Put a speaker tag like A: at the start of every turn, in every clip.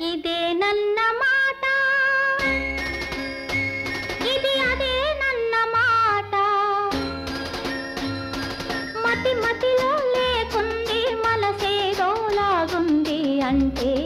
A: ఇదే నన్న మాట. ఇది అదే నన్న మాట. మతి మతిలో లేకుంది మనసేదో లాగుంది అంటే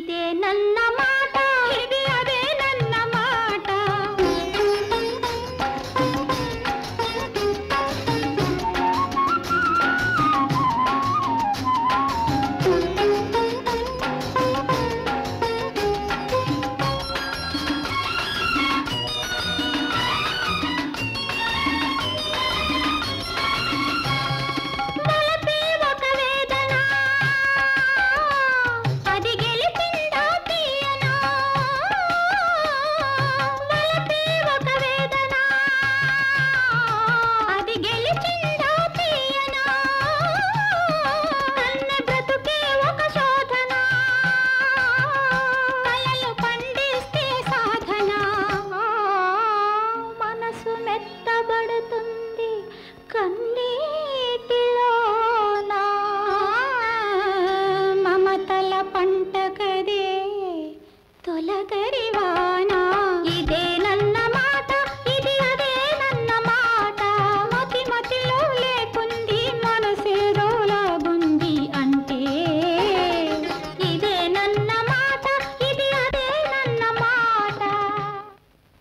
A: ಇದೆ ನನ್ನ ಮಾತು.